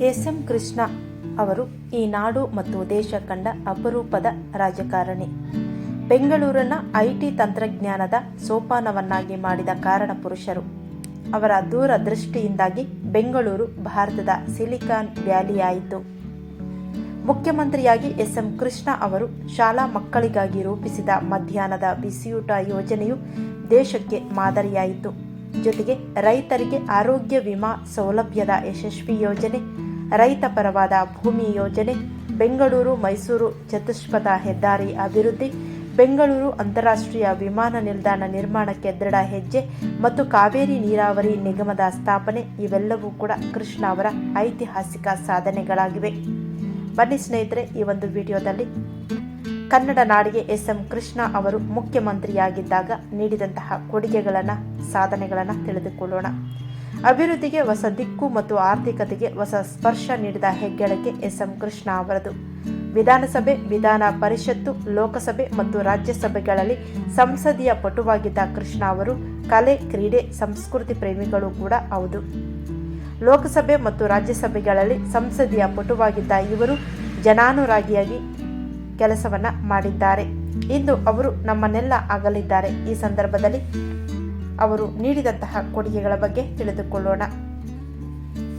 S M Krishna ಅವರು ಈ ನಾಡು ಮತ್ತು ದೇಶ ಕಂಡ ಅಪರೂಪದ ರಾಜಕಾರಣಿ. ಬೆಂಗಳೂರನ್ನ ಐಟಿ ತಂತ್ರಜ್ಞಾನದ ಸೋಪಾನವನ್ನಾಗಿ ಮಾಡಿದ ಕಾರಣ ಪುರುಷರು. ಅವರ ದೂರದೃಷ್ಟಿಯಿಂದಾಗಿ ಬೆಂಗಳೂರು ಭಾರತದ ಸಿಲಿಕಾನ್ ವ್ಯಾಲಿಯಾಯಿತು. ಮುಖ್ಯಮಂತ್ರಿಯಾಗಿ ಎಸ್ ಎಂ ಕೃಷ್ಣ ಅವರು ಶಾಲಾ ಮಕ್ಕಳಿಗಾಗಿ ರೂಪಿಸಿದ ಮಧ್ಯಾಹ್ನದ ಬಿಸಿಯೂಟ ಯೋಜನೆಯು ದೇಶಕ್ಕೆ ಮಾದರಿಯಾಯಿತು. ಜೊತೆಗೆ ರೈತರಿಗೆ ಆರೋಗ್ಯ ವಿಮಾ ಸೌಲಭ್ಯದ ಯಶಸ್ವಿ ಯೋಜನೆ ರೈತ ಪರವಾದ ಭೂಮಿ ಯೋಜನೆ, ಬೆಂಗಳೂರು, ಮೈಸೂರು ಚತುಷ್ಪಥ ಹೆದ್ದಾರಿ ಅಭಿವೃದ್ಧಿ, ಬೆಂಗಳೂರು ಅಂತಾರಾಷ್ಟ್ರೀಯ ವಿಮಾನ ನಿಲ್ದಾಣ ನಿರ್ಮಾಣಕ್ಕೆ ದೃಢ ಹೆಜ್ಜೆ ಮತ್ತು ಕಾವೇರಿ ನೀರಾವರಿ ನಿಗಮದ ಸ್ಥಾಪನೆ, ಇವೆಲ್ಲವೂ ಕೂಡ ಕೃಷ್ಣ ಅವರ ಐತಿಹಾಸಿಕ ಸಾಧನೆಗಳಾಗಿವೆ. ಬನ್ನಿ ಸ್ನೇಹಿತರೆ, ಈ ಒಂದು ವಿಡಿಯೋದಲ್ಲಿ ಕನ್ನಡ ನಾಡಿಗೆ ಎಸ್ ಎಂ ಕೃಷ್ಣ ಅವರು ಮುಖ್ಯಮಂತ್ರಿಯಾಗಿದ್ದಾಗ ನೀಡಿದಂತಹ ಕೊಡುಗೆಗಳನ್ನು, ಸಾಧನೆಗಳನ್ನು ತಿಳಿದುಕೊಳ್ಳೋಣ. ಅಭಿವೃದ್ಧಿಗೆ ಹೊಸ ದಿಕ್ಕು ಮತ್ತು ಆರ್ಥಿಕತೆಗೆ ಹೊಸ ಸ್ಪರ್ಶ ನೀಡಿದ ಹೆಗ್ಗಳಿಕೆ ಎಸ್ಎಂ ಕೃಷ್ಣ ಅವರದು. ವಿಧಾನಸಭೆ, ವಿಧಾನ ಪರಿಷತ್ತು, ಲೋಕಸಭೆ ಮತ್ತು ರಾಜ್ಯಸಭೆಗಳಲ್ಲಿ ಸಂಸದೀಯ ಪಟುವಾಗಿದ್ದ ಕೃಷ್ಣ ಅವರು ಕಲೆ, ಕ್ರೀಡೆ, ಸಂಸ್ಕೃತಿ ಪ್ರೇಮಿಗಳು ಕೂಡ ಹೌದು. ಲೋಕಸಭೆ ಮತ್ತು ರಾಜ್ಯಸಭೆಗಳಲ್ಲಿ ಸಂಸದೀಯ ಪಟುವಾಗಿದ್ದ ಇವರು ಜನಾನುರಾಗಿಯಾಗಿ ಕೆಲಸವನ್ನ ಮಾಡಿದ್ದಾರೆ. ಇಂದು ಅವರು ನಮ್ಮನ್ನೆಲ್ಲ ಅಗಲಿದ್ದಾರೆ ಈ ಸಂದರ್ಭದಲ್ಲಿ ಅವರು ನೀಡಿದಂತಹ ಕೊಡುಗೆಗಳ ಬಗ್ಗೆ ತಿಳಿದುಕೊಳ್ಳೋಣ.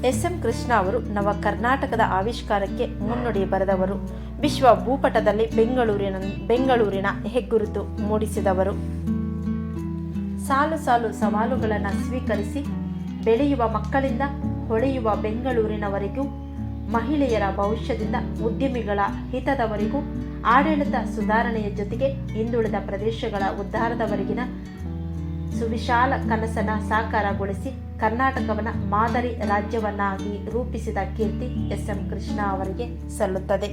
ಎಸ್ ಎಂ ಕೃಷ್ಣ ಅವರು ನವ ಕರ್ನಾಟಕದ ಆವಿಷ್ಕಾರಕ್ಕೆ ಮುನ್ನುಡಿ ಬರೆದವರು. ವಿಶ್ವ ಭೂಪಟದಲ್ಲಿ ಬೆಂಗಳೂರಿನ ಬೆಂಗಳೂರಿನ ಹೆಗ್ಗುರುತು ಮೂಡಿಸಿದವರು. ಸಾಲು ಸಾಲು ಸವಾಲುಗಳನ್ನು ಸ್ವೀಕರಿಸಿ, ಬೆಳೆಯುವ ಮಕ್ಕಳಿಂದ ಹೊಳೆಯುವ ಬೆಂಗಳೂರಿನವರೆಗೂ, ಮಹಿಳೆಯರ ಭವಿಷ್ಯದಿಂದ ಉದ್ಯಮಿಗಳ ಹಿತದವರೆಗೂ, ಆಡಳಿತ ಸುಧಾರಣೆಯ ಜೊತೆಗೆ ಹಿಂದುಳಿದ ಪ್ರದೇಶಗಳ ಉದ್ಧಾರದವರೆಗಿನ ಸುವಿಶಾಲ ಕನಸನ ಸಾಕಾರಗೊಳಿಸಿ ಕರ್ನಾಟಕವನ್ನ ಮಾದರಿ ರಾಜ್ಯವನ್ನಾಗಿ ರೂಪಿಸಿದ ಕೀರ್ತಿ ಎಸ್ ಎಂ ಕೃಷ್ಣ ಅವರಿಗೆ ಸಲ್ಲುತ್ತದೆ.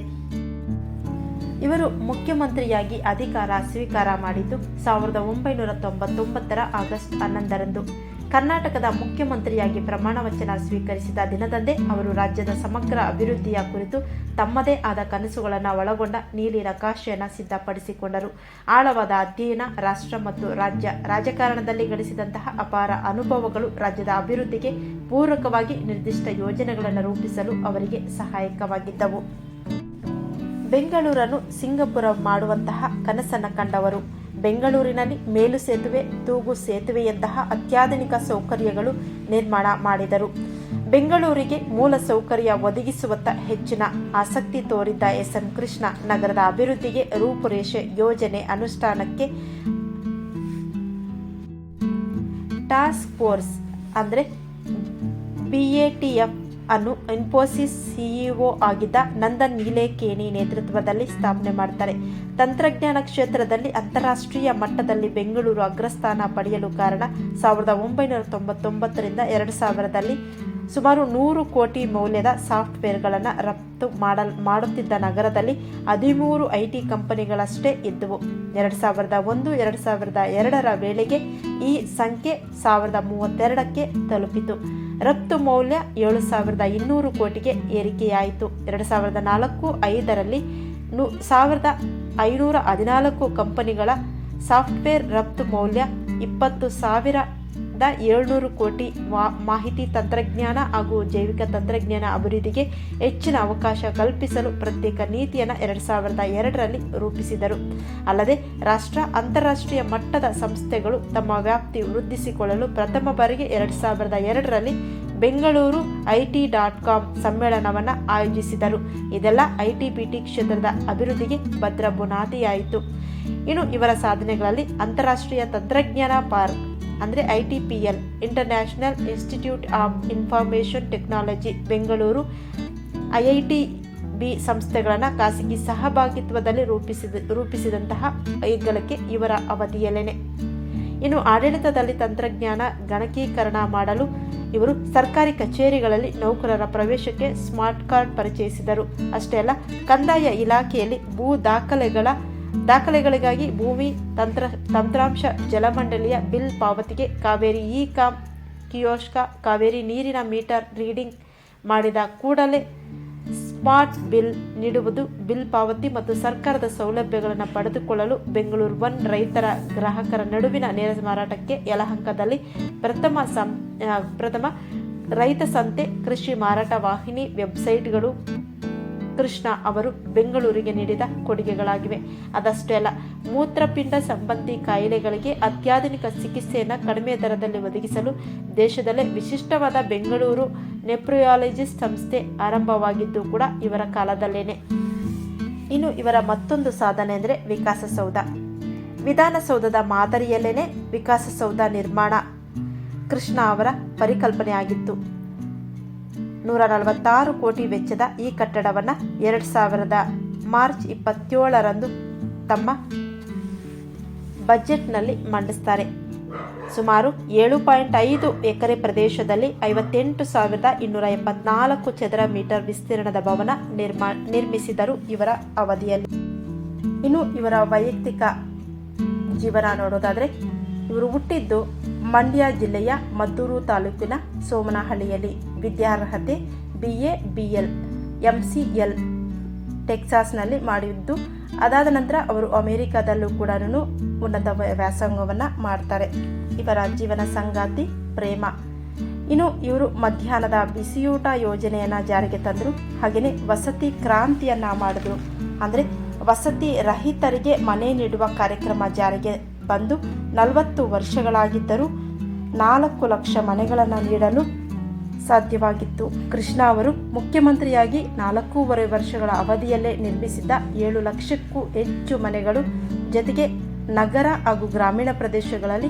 ಇವರು ಮುಖ್ಯಮಂತ್ರಿಯಾಗಿ ಅಧಿಕಾರ ಸ್ವೀಕಾರ ಮಾಡಿದ್ದು ಸಾವಿರದ ಒಂಬೈನೂರ ತೊಂಬತ್ತೊಂಬತ್ತರ ಆಗಸ್ಟ್ ಹನ್ನೊಂದರಂದು. ಕರ್ನಾಟಕದ ಮುಖ್ಯಮಂತ್ರಿಯಾಗಿ ಪ್ರಮಾಣ ವಚನ ಸ್ವೀಕರಿಸಿದ ದಿನದಂದೇ ಅವರು ರಾಜ್ಯದ ಸಮಗ್ರ ಅಭಿವೃದ್ಧಿಯ ಕುರಿತು ತಮ್ಮದೇ ಆದ ಕನಸುಗಳನ್ನು ಒಳಗೊಂಡ ನೀಲಿ ನಕಾಶೆಯನ್ನು ಸಿದ್ಧಪಡಿಸಿಕೊಂಡರು. ಆಳವಾದ ಅಧ್ಯಯನ, ರಾಷ್ಟ್ರ ಮತ್ತು ರಾಜ್ಯ ರಾಜಕಾರಣದಲ್ಲಿ ಗಳಿಸಿದಂತಹ ಅಪಾರ ಅನುಭವಗಳು ರಾಜ್ಯದ ಅಭಿವೃದ್ಧಿಗೆ ಪೂರಕವಾಗಿ ನಿರ್ದಿಷ್ಟ ಯೋಜನೆಗಳನ್ನು ರೂಪಿಸಲು ಅವರಿಗೆ ಸಹಾಯಕವಾಗಿದ್ದವು. ಬೆಂಗಳೂರನ್ನು ಸಿಂಗಪುರ ಮಾಡುವಂತಹ ಕನಸನ್ನು ಕಂಡವರು. ಬೆಂಗಳೂರಿನಲ್ಲಿ ಮೇಲು ಸೇತುವೆ, ತೂಗು ಸೇತುವೆಯಂತಹ ಅತ್ಯಾಧುನಿಕ ಸೌಕರ್ಯಗಳು ನಿರ್ಮಾಣ ಮಾಡಿದರು. ಬೆಂಗಳೂರಿಗೆ ಮೂಲ ಸೌಕರ್ಯ ಒದಗಿಸುವತ್ತ ಹೆಚ್ಚಿನ ಆಸಕ್ತಿ ತೋರಿದ್ದ ಎಸ್. ಎಂ ಕೃಷ್ಣ ನಗರದ ಅಭಿವೃದ್ಧಿಗೆ ರೂಪುರೇಷೆ ಯೋಜನೆ ಅನುಷ್ಠಾನಕ್ಕೆ ಟಾಸ್ಕ್ ಫೋರ್ಸ್, ಅಂದರೆ ಬಿಎಟಿಎಫ್ ಅನ್ನು ಇನ್ಫೋಸಿಸ್ ಸಿಇಒ ಆಗಿದ್ದ ನಂದನ್ ನೀಲೇಕೇಣಿ ನೇತೃತ್ವದಲ್ಲಿ ಸ್ಥಾಪನೆ ಮಾಡ್ತಾರೆ. ತಂತ್ರಜ್ಞಾನ ಕ್ಷೇತ್ರದಲ್ಲಿ ಅಂತಾರಾಷ್ಟ್ರೀಯ ಮಟ್ಟದಲ್ಲಿ ಬೆಂಗಳೂರು ಅಗ್ರಸ್ಥಾನ ಪಡೆಯಲು ಕಾರಣ ಸಾವಿರದ ಒಂಬೈನೂರ ತೊಂಬತ್ತೊಂಬತ್ತರಿಂದ ಎರಡು ಸಾವಿರದಲ್ಲಿ ಸುಮಾರು ನೂರು ಕೋಟಿ ಮೌಲ್ಯದ ಸಾಫ್ಟ್ವೇರ್ಗಳನ್ನು ರಫ್ತು ಮಾಡಲ್, ಮಾಡುತ್ತಿದ್ದ ನಗರದಲ್ಲಿ ಹದಿಮೂರು ಐ ಟಿ ಕಂಪನಿಗಳಷ್ಟೇ ಇದ್ದವು. ಎರಡು ಸಾವಿರದ ಒಂದು, ಎರಡು ಸಾವಿರದ ಎರಡರ ವೇಳೆಗೆ ಈ ಸಂಖ್ಯೆ ಸಾವಿರದ ಮೂವತ್ತೆರಡಕ್ಕೆ ತಲುಪಿತು. ರಫ್ತು ಮೌಲ್ಯ ಏಳು ಸಾವಿರದ ಇನ್ನೂರು ಕೋಟಿಗೆ ಏರಿಕೆಯಾಯಿತು. ಎರಡು ಸಾವಿರದ ನಾಲ್ಕು ಐದರಲ್ಲಿ ಸಾವಿರದ ಐನೂರ ಹದಿನಾಲ್ಕು ಕಂಪನಿಗಳ ಸಾಫ್ಟ್ವೇರ್ ರಫ್ತು ಮೌಲ್ಯ ಇಪ್ಪತ್ತು ಸಾವಿರದ ಏಳ್ನೂರು ಕೋಟಿ ಮಾಹಿತಿ ತಂತ್ರಜ್ಞಾನ ಹಾಗೂ ಜೈವಿಕ ತಂತ್ರಜ್ಞಾನ ಅಭಿವೃದ್ಧಿಗೆ ಹೆಚ್ಚಿನ ಅವಕಾಶ ಕಲ್ಪಿಸಲು ಪ್ರತ್ಯೇಕ ನೀತಿಯನ್ನು ಎರಡು ಸಾವಿರದ ಎರಡರಲ್ಲಿ ರೂಪಿಸಿದರು. ಅಲ್ಲದೆ ರಾಷ್ಟ್ರ, ಅಂತಾರಾಷ್ಟ್ರೀಯ ಮಟ್ಟದ ಸಂಸ್ಥೆಗಳು ತಮ್ಮ ವ್ಯಾಪ್ತಿ ವೃದ್ಧಿಸಿಕೊಳ್ಳಲು ಪ್ರಥಮ ಬಾರಿಗೆ ಎರಡು ಸಾವಿರದ ಎರಡರಲ್ಲಿ Bengaluru I T dot com ಸಮ್ಮೇಳನವನ್ನು ಆಯೋಜಿಸಿದರು. ಇದೆಲ್ಲ ಐ ಟಿ ಬಿ ಟಿ ಕ್ಷೇತ್ರದ ಅಭಿವೃದ್ಧಿಗೆ ಭದ್ರ ಬುನಾದಿಯಾಯಿತು. ಇನ್ನು ಇವರ ಸಾಧನೆಗಳಲ್ಲಿ ಅಂತಾರಾಷ್ಟ್ರೀಯ ತಂತ್ರಜ್ಞಾನ ಪಾರ್ಕ್ ಅಂದರೆ I T P L international institute of information technology Bengaluru. I I T B ಸಂಸ್ಥೆಗಳನ್ನು ಖಾಸಗಿ ಸಹಭಾಗಿತ್ವದಲ್ಲಿ ರೂಪಿಸಿದ, ರೂಪಿಸಿದಂತಹ ಹೆಗ್ಗಳಿಕೆ ಇವರ ಅವಧಿಯಲ್ಲೇನೆ. ಇನ್ನು ಆಡಳಿತದಲ್ಲಿ ತಂತ್ರಜ್ಞಾನ ಗಣಕೀಕರಣ ಮಾಡಲು ಇವರು ಸರ್ಕಾರಿ ಕಚೇರಿಗಳಲ್ಲಿ ನೌಕರರ ಪ್ರವೇಶಕ್ಕೆ ಸ್ಮಾರ್ಟ್ ಕಾರ್ಡ್ ಪರಿಚಯಿಸಿದರು. ಅಷ್ಟೇ ಅಲ್ಲ, ಕಂದಾಯ ಇಲಾಖೆಯಲ್ಲಿ ಭೂ ದಾಖಲೆಗಳ ದಾಖಲೆಗಳಿಗಾಗಿ ಭೂಮಿ ತಂತ್ರ ತಂತ್ರಾಂಶ ಜಲಮಂಡಳಿಯ ಬಿಲ್ ಪಾವತಿಗೆ Kaveri e com kiosk Kaveri ನೀರಿನ ಮೀಟರ್ ರೀಡಿಂಗ್ ಮಾಡಿದ ಕೂಡಲೇ ಸ್ಮಾರ್ಟ್ ಬಿಲ್ ನೀಡುವುದು ಬಿಲ್ ಪಾವತಿ ಮತ್ತು ಸರ್ಕಾರದ ಸೌಲಭ್ಯಗಳನ್ನು ಪಡೆದುಕೊಳ್ಳಲು ಬೆಂಗಳೂರು ಒನ್ ರೈತರ ಗ್ರಾಹಕರ ನಡುವಿನ ನೇರ ಮಾರಾಟಕ್ಕೆ ಯಲಹಂಕದಲ್ಲಿ ಪ್ರಥಮ ಸಂ ಪ್ರಥಮ ರೈತ ಸಂತೆ ಕೃಷಿ ಮಾರಾಟ ವಾಹಿನಿ ವೆಬ್ಸೈಟ್ಗಳು ಕೃಷ್ಣ ಅವರು ಬೆಂಗಳೂರಿಗೆ ನೀಡಿದ ಕೊಡುಗೆಗಳಾಗಿವೆ. ಅದಷ್ಟೇ ಅಲ್ಲ, ಮೂತ್ರಪಿಂಡ ಸಂಬಂಧಿ ಕಾಯಿಲೆಗಳಿಗೆ ಅತ್ಯಾಧುನಿಕ ಚಿಕಿತ್ಸೆಯನ್ನು ಕಡಿಮೆ ದರದಲ್ಲಿ ಒದಗಿಸಲು ದೇಶದಲ್ಲೇ ವಿಶಿಷ್ಟವಾದ ಬೆಂಗಳೂರು ನೆಪ್ರಿಯಾಲಜಿಸ್ಟ್ ಸಂಸ್ಥೆ ಆರಂಭವಾಗಿದ್ದು ಕೂಡ ಇವರ ಕಾಲದಲ್ಲೇನೆ. ಇನ್ನು ಇವರ ಮತ್ತೊಂದು ಸಾಧನೆ ಅಂದರೆ ವಿಕಾಸಸೌಧ. ವಿಧಾನಸೌಧದ ಮಾದರಿಯಲ್ಲೇನೆ ವಿಕಾಸಸೌಧ ನಿರ್ಮಾಣ. ಕೃಷ್ಣ ಅವರ ಪರಿಕಲ್ಪನೆಯಾಗಿತ್ತು. ನೂರ ನಲವತ್ತಾರು ಕೋಟಿ ವೆಚ್ಚದ ಈ ಕಟ್ಟಡವನ್ನು ಎರಡು ಸಾವಿರದ ಮಾರ್ಚ್ ಇಪ್ಪತ್ತೇಳರಂದು ತಮ್ಮ ಬಜೆಟ್ನಲ್ಲಿ ಮಂಡಿಸ್ತಾರೆ. ಸುಮಾರು ಏಳು ಪಾಯಿಂಟ್ ಐದು ಎಕರೆ ಪ್ರದೇಶದಲ್ಲಿ ಐವತ್ತೆಂಟು ಸಾವಿರದ ಇನ್ನೂರ ಎಪ್ಪತ್ನಾಲ್ಕು ಚದರ ಮೀಟರ್ ವಿಸ್ತೀರ್ಣದ ಭವನ ನಿರ್ಮಾ, ನಿರ್ಮಿಸಿದರು ಇವರ ಅವಧಿಯಲ್ಲಿ. ಇನ್ನು ಇವರ ವೈಯಕ್ತಿಕ ಜೀವನ ನೋಡೋದಾದರೆ, ಇವರು ಹುಟ್ಟಿದ್ದು ಮಂಡ್ಯ ಜಿಲ್ಲೆಯ ಮದ್ದೂರು ತಾಲೂಕಿನ ಸೋಮನಹಳ್ಳಿಯಲ್ಲಿ. ವಿದ್ಯಾರ್ಹತೆ B A B L M C L ಟೆಕ್ಸಾಸ್ನಲ್ಲಿ ಮಾಡಿದ್ದು. ಅದಾದ ನಂತರ ಅವರು ಅಮೆರಿಕಾದಲ್ಲೂ ಕೂಡ ಉನ್ನತ ವ್ಯಾಸಂಗವನ್ನು ಮಾಡ್ತಾರೆ. ಇವರ ಜೀವನ ಸಂಗಾತಿ ಪ್ರೇಮ. ಇನ್ನು ಇವರು ಮಧ್ಯಾಹ್ನದ ಬಿಸಿಯೂಟ ಯೋಜನೆಯನ್ನು ಜಾರಿಗೆ ತಂದರು. ಹಾಗೆಯೇ ವಸತಿ ಕ್ರಾಂತಿಯನ್ನು ಮಾಡಿದ್ರು. ಅಂದರೆ ವಸತಿ ರಹಿತರಿಗೆ ಮನೆ ನೀಡುವ ಕಾರ್ಯಕ್ರಮ ಜಾರಿಗೆ ಬಂದು ನಲವತ್ತು ವರ್ಷಗಳಾಗಿದ್ದರೂ ನಾಲ್ಕು ಲಕ್ಷ ಮನೆಗಳನ್ನು ನೀಡಲು ಸಾಧ್ಯವಾಗಿತ್ತು. ಕೃಷ್ಣ ಅವರು ಮುಖ್ಯಮಂತ್ರಿಯಾಗಿ ನಾಲ್ಕೂವರೆ ವರ್ಷಗಳ ಅವಧಿಯಲ್ಲೇ ನಿರ್ಮಿಸಿದ್ದ ಏಳು ಲಕ್ಷಕ್ಕೂ ಹೆಚ್ಚು ಮನೆಗಳು, ಜೊತೆಗೆ ನಗರ ಹಾಗೂ ಗ್ರಾಮೀಣ ಪ್ರದೇಶಗಳಲ್ಲಿ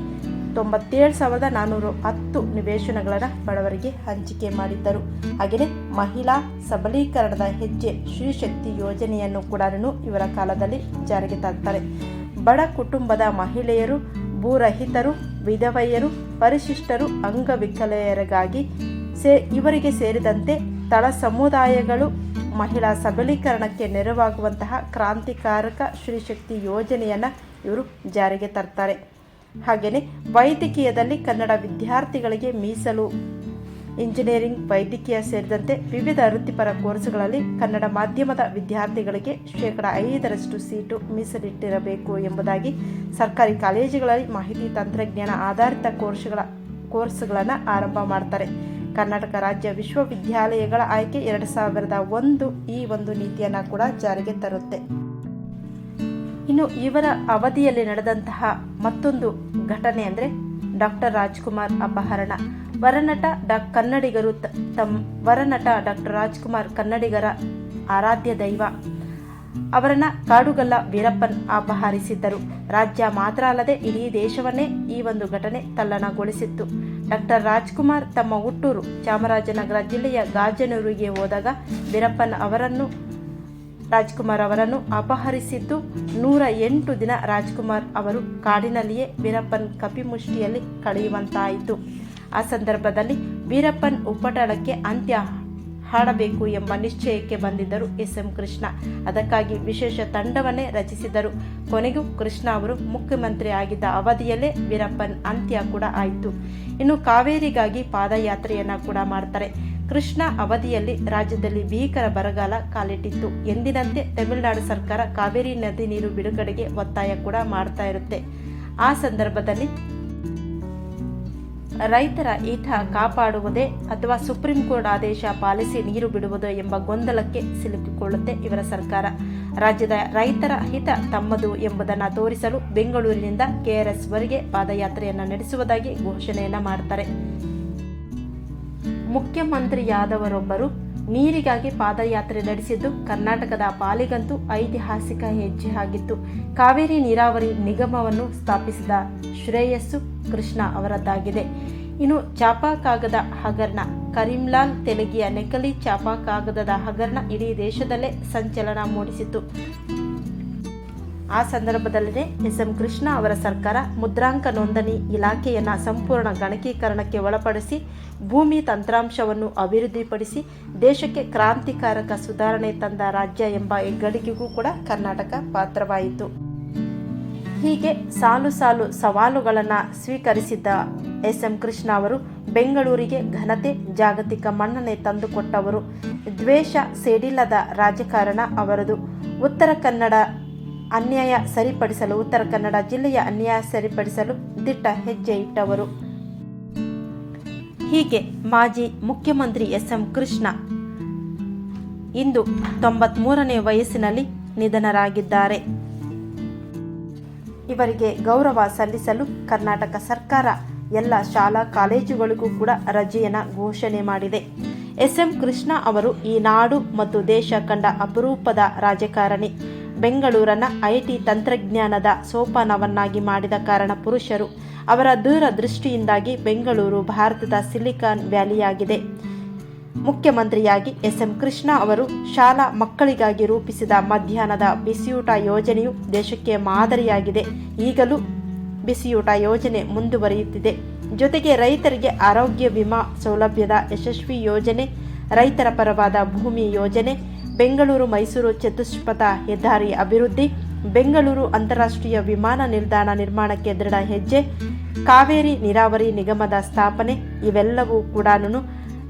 ತೊಂಬತ್ತೇಳು ಸಾವಿರದ ನಾನ್ನೂರು ಹತ್ತು ನಿವೇಶನಗಳನ್ನು ಬಡವರಿಗೆ ಹಂಚಿಕೆ ಮಾಡಿದ್ದರು. ಹಾಗೆಯೇ ಮಹಿಳಾ ಸಬಲೀಕರಣದ ಹೆಜ್ಜೆ ಶ್ರೀಶಕ್ತಿ ಯೋಜನೆಯನ್ನು ಕೂಡ ಇವರ ಕಾಲದಲ್ಲಿ ಜಾರಿಗೆ ತರ್ತಾರೆ. ಬಡ ಕುಟುಂಬದ ಮಹಿಳೆಯರು, ಭೂರಹಿತರು, ವಿಧವೆಯರು, ಪರಿಶಿಷ್ಟರು ಅಂಗವಿಕಲೆಯರಿಗಾಗಿ ಸೇ ಇವರಿಗೆ ಸೇರಿದಂತೆ ತಳ ಸಮುದಾಯಗಳು ಮಹಿಳಾ ಸಬಲೀಕರಣಕ್ಕೆ ನೆರವಾಗುವಂತಹ ಕ್ರಾಂತಿಕಾರಕ ಶ್ರೀಶಕ್ತಿ ಯೋಜನೆಯನ್ನು ಇವರು ಜಾರಿಗೆ ತರ್ತಾರೆ. ಹಾಗೆಯೇ ವೈದ್ಯಕೀಯದಲ್ಲಿ ಕನ್ನಡ ವಿದ್ಯಾರ್ಥಿಗಳಿಗೆ ಮೀಸಲು, ಇಂಜಿನಿಯರಿಂಗ್, ವೈದ್ಯಕೀಯ ಸೇರಿದಂತೆ ವಿವಿಧ ವೃತ್ತಿಪರ ಕೋರ್ಸ್ಗಳಲ್ಲಿ ಕನ್ನಡ ಮಾಧ್ಯಮದ ವಿದ್ಯಾರ್ಥಿಗಳಿಗೆ ಶೇಕಡ ಐದರಷ್ಟು ಸೀಟು ಮೀಸಲಿಟ್ಟಿರಬೇಕು ಎಂಬುದಾಗಿ ಸರ್ಕಾರಿ ಕಾಲೇಜುಗಳಲ್ಲಿ ಮಾಹಿತಿ ತಂತ್ರಜ್ಞಾನ ಆಧಾರಿತ ಕೋರ್ಸ್ಗಳ, ಕೋರ್ಸ್ಗಳನ್ನು ಆರಂಭ ಮಾಡ್ತಾರೆ. ಕರ್ನಾಟಕ ರಾಜ್ಯ ವಿಶ್ವವಿದ್ಯಾಲಯಗಳ ಆಯ್ಕೆ ಎರಡು ಸಾವಿರದ ಒಂದು ಈ ಒಂದು ನೀತಿಯನ್ನು ಕೂಡ ಜಾರಿಗೆ ತರುತ್ತೆ. ಇನ್ನು ಇವರ ಅವಧಿಯಲ್ಲಿ ನಡೆದಂತಹ ಮತ್ತೊಂದು ಘಟನೆ ಅಂದರೆ ಡಾಕ್ಟರ್ ರಾಜ್ಕುಮಾರ್ ಅಪಹರಣ. ವರನಟ ಡಾ ಕನ್ನಡಿಗರು ತಮ್ಮ ವರನಟ ಡಾಕ್ಟರ್ ರಾಜ್ಕುಮಾರ್ ಕನ್ನಡಿಗರ ಆರಾಧ್ಯ ದೈವ. ಅವರನ್ನ ಕಾಡುಗಲ್ಲ ವೀರಪ್ಪನ್ ಅಪಹರಿಸಿದ್ದರು. ರಾಜ್ಯ ಮಾತ್ರ ಅಲ್ಲದೆ ಇಡೀ ದೇಶವನ್ನೇ ಈ ಒಂದು ಘಟನೆ ತಲ್ಲಣಗೊಳಿಸಿತ್ತು. ಡಾಕ್ಟರ್ ರಾಜ್ಕುಮಾರ್ ತಮ್ಮ ಹುಟ್ಟೂರು ಚಾಮರಾಜನಗರ ಜಿಲ್ಲೆಯ ಗಾಜನೂರಿಗೆ ಹೋದಾಗ ವೀರಪ್ಪನ್ ಅವರನ್ನು, ರಾಜ್ಕುಮಾರ್ ಅವರನ್ನು ಅಪಹರಿಸಿದ್ದು ನೂರ ಎಂಟು ದಿನ ರಾಜ್ಕುಮಾರ್ ಅವರು ಕಾಡಿನಲ್ಲಿಯೇ ವೀರಪ್ಪನ್ ಕಪಿಮುಷ್ಟಿಯಲ್ಲಿ ಕಳೆಯುವಂತಾಯಿತು. ಆ ಸಂದರ್ಭದಲ್ಲಿ ವೀರಪ್ಪನ್ ಉಪಟಳಕ್ಕೆ ಅಂತ್ಯ ಹಾಡಬೇಕು ಎಂಬ ನಿಶ್ಚಯಕ್ಕೆ ಬಂದಿದ್ದರು ಎಸ್ ಎಂ ಕೃಷ್ಣ. ಅದಕ್ಕಾಗಿ ವಿಶೇಷ ತಂಡವನ್ನೇ ರಚಿಸಿದರು. ಕೊನೆಗೂ ಕೃಷ್ಣ ಅವರು ಮುಖ್ಯಮಂತ್ರಿ ಆಗಿದ್ದ ಅವಧಿಯಲ್ಲೇ ವೀರಪ್ಪನ್ ಅಂತ್ಯ ಕೂಡ ಆಯಿತು. ಇನ್ನು ಕಾವೇರಿಗಾಗಿ ಪಾದಯಾತ್ರೆಯನ್ನ ಕೂಡ ಮಾಡ್ತಾರೆ. ಕೃಷ್ಣ ಅವಧಿಯಲ್ಲಿ ರಾಜ್ಯದಲ್ಲಿ ಭೀಕರ ಬರಗಾಲ ಕಾಲಿಟ್ಟಿತ್ತು. ಎಂದಿನಂತೆ ತಮಿಳುನಾಡು ಸರ್ಕಾರ ಕಾವೇರಿ ನದಿ ನೀರು ಬಿಡುಗಡೆಗೆ ಒತ್ತಾಯ ಕೂಡ ಮಾಡ್ತಾ ಇರುತ್ತೆ. ಆ ಸಂದರ್ಭದಲ್ಲಿ ರೈತರ ಹಿತ ಕಾಪಾಡುವುದೇ ಅಥವಾ ಸುಪ್ರೀಂ ಕೋರ್ಟ್ ಆದೇಶ ಪಾಲಿಸಿ ನೀರು ಬಿಡುವುದು ಎಂಬ ಗೊಂದಲಕ್ಕೆ ಸಿಲುಕಿಕೊಳ್ಳುತ್ತೆ ಇವರ ಸರ್ಕಾರ. ರಾಜ್ಯದ ರೈತರ ಹಿತ ತಮ್ಮದು ಎಂಬುದನ್ನು ತೋರಿಸಲು ಬೆಂಗಳೂರಿನಿಂದ ಕೆಆರ್ಎಸ್ ವರೆಗೆ ಪಾದಯಾತ್ರೆಯನ್ನು ನಡೆಸುವುದಾಗಿ ಘೋಷಣೆಯನ್ನ ಮಾಡ್ತಾರೆ. ಮುಖ್ಯಮಂತ್ರಿಯಾದವರೊಬ್ಬರು ನೀರಿಗಾಗಿ ಪಾದಯಾತ್ರೆ ನಡೆಸಿದ್ದು ಕರ್ನಾಟಕದ ಪಾಲಿಗಂತೂ ಐತಿಹಾಸಿಕ ಹೆಜ್ಜೆ ಆಗಿತ್ತು. ಕಾವೇರಿ ನೀರಾವರಿ ನಿಗಮವನ್ನು ಸ್ಥಾಪಿಸಿದ ಶ್ರೇಯಸ್ಸು ಕೃಷ್ಣ ಅವರದ್ದಾಗಿದೆ. ಇನ್ನು ಚಾಪಾ ಕಾಗದ ಹಗರಣ, ಕರೀಂಲಾಲ್ ತೆಲುಗಿಯ ನಕಲಿ ಚಾಪಾ ಕಾಗದದ ಹಗರಣ ಇಡೀ ದೇಶದಲ್ಲೇ ಸಂಚಲನ ಮೂಡಿಸಿತು ಆ ಸಂದರ್ಭದಲ್ಲೇ ಎಸ್ ಎಂ ಕೃಷ್ಣ ಅವರ ಸರ್ಕಾರ ಮುದ್ರಾಂಕ ನೋಂದಣಿ ಇಲಾಖೆಯನ್ನು ಸಂಪೂರ್ಣ ಗಣಕೀಕರಣಕ್ಕೆ ಒಳಪಡಿಸಿ ಭೂಮಿ ತಂತ್ರಾಂಶವನ್ನು ಅಭಿವೃದ್ಧಿಪಡಿಸಿ ದೇಶಕ್ಕೆ ಕ್ರಾಂತಿಕಾರಕ ಸುಧಾರಣೆ ತಂದ ರಾಜ್ಯ ಎಂಬ ಹೆಗ್ಗಳಿಕೆಗೂ ಕೂಡ ಕರ್ನಾಟಕ ಪಾತ್ರವಾಯಿತು. ಹೀಗೆ ಸಾಲು ಸಾಲು ಸವಾಲುಗಳನ್ನು ಸ್ವೀಕರಿಸಿದ್ದ ಎಸ್ ಎಂ ಕೃಷ್ಣ ಅವರು ಬೆಂಗಳೂರಿಗೆ ಘನತೆ, ಜಾಗತಿಕ ಮನ್ನಣೆ ತಂದುಕೊಟ್ಟವರು. ದ್ವೇಷ ಸೇಡಿಲ್ಲದ ರಾಜಕಾರಣ ಅವರದು. ಉತ್ತರ ಕನ್ನಡ ಅನ್ಯಾಯ ಸರಿಪಡಿಸಲು ಉತ್ತರ ಕನ್ನಡ ಜಿಲ್ಲೆಯ ಅನ್ಯಾಯ ಸರಿಪಡಿಸಲು ದಿಟ್ಟ ಹೆಜ್ಜೆ ಇಟ್ಟವರು ಹೀಗೆ ಮಾಜಿ ಮುಖ್ಯಮಂತ್ರಿ ಎಸ್ ಎಂ ಕೃಷ್ಣ ಇಂದು ತೊಂಬತ್ಮೂರನೇ ವಯಸ್ಸಿನಲ್ಲಿ ನಿಧನರಾಗಿದ್ದಾರೆ. ಇವರಿಗೆ ಗೌರವ ಸಲ್ಲಿಸಲು ಕರ್ನಾಟಕ ಸರ್ಕಾರ ಎಲ್ಲ ಶಾಲಾ ಕಾಲೇಜುಗಳಿಗೂ ಕೂಡ ರಜೆಯನ್ನು ಘೋಷಣೆ ಮಾಡಿದೆ. ಎಸ್ ಎಂ ಕೃಷ್ಣ ಅವರು ಈ ನಾಡು ಮತ್ತು ದೇಶ ಕಂಡ ಅಪರೂಪದ ರಾಜಕಾರಣಿ. ಬೆಂಗಳೂರನ್ನ ಐಟಿ ತಂತ್ರಜ್ಞಾನದ ಸೋಪಾನವನ್ನಾಗಿ ಮಾಡಿದ ಕಾರಣ ಪುರುಷರು ಅವರ ದೂರದೃಷ್ಟಿಯಿಂದಾಗಿ ಬೆಂಗಳೂರು ಭಾರತದ ಸಿಲಿಕಾನ್ ವ್ಯಾಲಿಯಾಗಿದೆ. ಮುಖ್ಯಮಂತ್ರಿಯಾಗಿ ಎಸ್ ಎಂ ಕೃಷ್ಣ ಅವರು ಶಾಲಾ ಮಕ್ಕಳಿಗಾಗಿ ರೂಪಿಸಿದ ಮಧ್ಯಾಹ್ನದ ಬಿಸಿಯೂಟ ಯೋಜನೆಯು ದೇಶಕ್ಕೆ ಮಾದರಿಯಾಗಿದೆ. ಈಗಲೂ ಬಿಸಿಯೂಟ ಯೋಜನೆ ಮುಂದುವರಿಯುತ್ತಿದೆ. ಜೊತೆಗೆ ರೈತರಿಗೆ ಆರೋಗ್ಯ ವಿಮಾ ಸೌಲಭ್ಯದ ಯಶಸ್ವಿ ಯೋಜನೆ, ರೈತರ ಪರವಾದ ಭೂಮಿ ಯೋಜನೆ ಬೆಂಗಳೂರು ಮೈಸೂರು ಚತುಷ್ಪಥ ಹೆದ್ದಾರಿ ಅಭಿವೃದ್ಧಿ, ಬೆಂಗಳೂರು ಅಂತಾರಾಷ್ಟ್ರೀಯ ವಿಮಾನ ನಿಲ್ದಾಣ ನಿರ್ಮಾಣಕ್ಕೆ ದೃಢ ಹೆಜ್ಜೆ, ಕಾವೇರಿ ನೀರಾವರಿ ನಿಗಮದ ಸ್ಥಾಪನೆ, ಇವೆಲ್ಲವೂ ಕೂಡ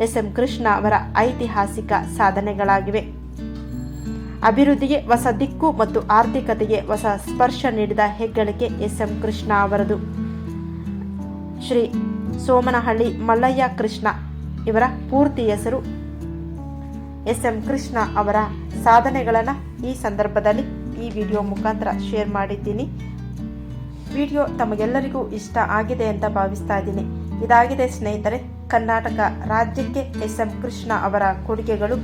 ಎಸ್ ಎಂ ಕೃಷ್ಣ ಅವರ ಐತಿಹಾಸಿಕ ಸಾಧನೆಗಳಾಗಿವೆ. ಅಭಿವೃದ್ಧಿಗೆ ಹೊಸ ದಿಕ್ಕು ಮತ್ತು ಆರ್ಥಿಕತೆಗೆ ಹೊಸ ಸ್ಪರ್ಶ ನೀಡಿದ ಹೆಗ್ಗಳಿಕೆ ಎಸ್ ಎಂ ಕೃಷ್ಣ ಅವರದು. ಶ್ರೀ ಸೋಮನಹಳ್ಳಿ ಮಲ್ಲಯ್ಯ ಕೃಷ್ಣ ಇವರ ಪೂರ್ತಿ ಹೆಸರು ಎಸ್ ಎಂ ಕೃಷ್ಣ ಅವರ ಸಾಧನೆಗಳನ್ನು ಈ ಸಂದರ್ಭದಲ್ಲಿ ಈ ವಿಡಿಯೋ ಮುಖಾಂತರ ಶೇರ್ ಮಾಡಿದ್ದೀನಿ. ವಿಡಿಯೋ ತಮಗೆಲ್ಲರಿಗೂ ಇಷ್ಟ ಆಗಿದೆ ಅಂತ ಭಾವಿಸ್ತಾ ಇದ್ದೀನಿ. ಇದಾಗಿದೆ ಸ್ನೇಹಿತರೆ, ಕರ್ನಾಟಕ ರಾಜ್ಯಕ್ಕೆ ಎಸ್ ಎಂ ಕೃಷ್ಣ ಅವರ ಕೊಡುಗೆಗಳು